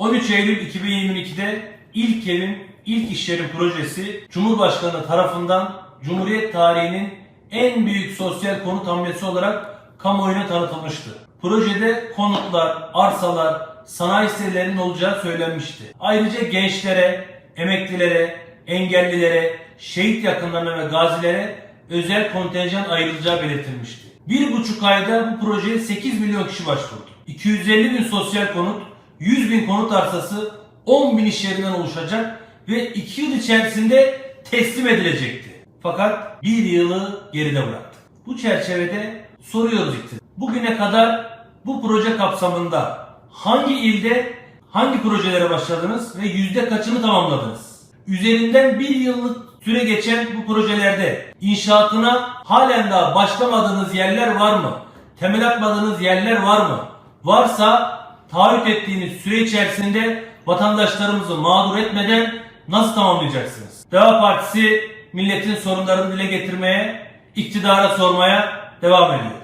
13 Eylül 2022'de ilk evim, ilk iş projesi Cumhurbaşkanı tarafından Cumhuriyet tarihinin en büyük sosyal konut hamlesi olarak kamuoyuna tanıtılmıştı. Projede konutlar, arsalar, sanayi sitelerinin olacağı söylenmişti. Ayrıca gençlere, emeklilere, engellilere, şehit yakınlarına ve gazilere özel kontenjan ayrılacağı belirtilmişti. Bir buçuk ayda bu projeye 8 milyon kişi başvurdu. 250 bin sosyal konut, 100 bin konut arsası, 10 bin iş yerinden oluşacak ve 2 yıl içerisinde teslim edilecekti. Fakat bir yılı geride bıraktı. Bu çerçevede soruyoruz iktidar. Bugüne kadar bu proje kapsamında hangi ilde hangi projelere başladınız ve yüzde kaçını tamamladınız? Üzerinden bir yıllık süre geçen bu projelerde inşaatına halen daha başlamadığınız yerler var mı? Temel atmadığınız yerler var mı? Varsa taahhüt ettiğiniz süre içerisinde vatandaşlarımızı mağdur etmeden nasıl tamamlayacaksınız? Deva Partisi milletin sorunlarını dile getirmeye, iktidara sormaya devam ediyor.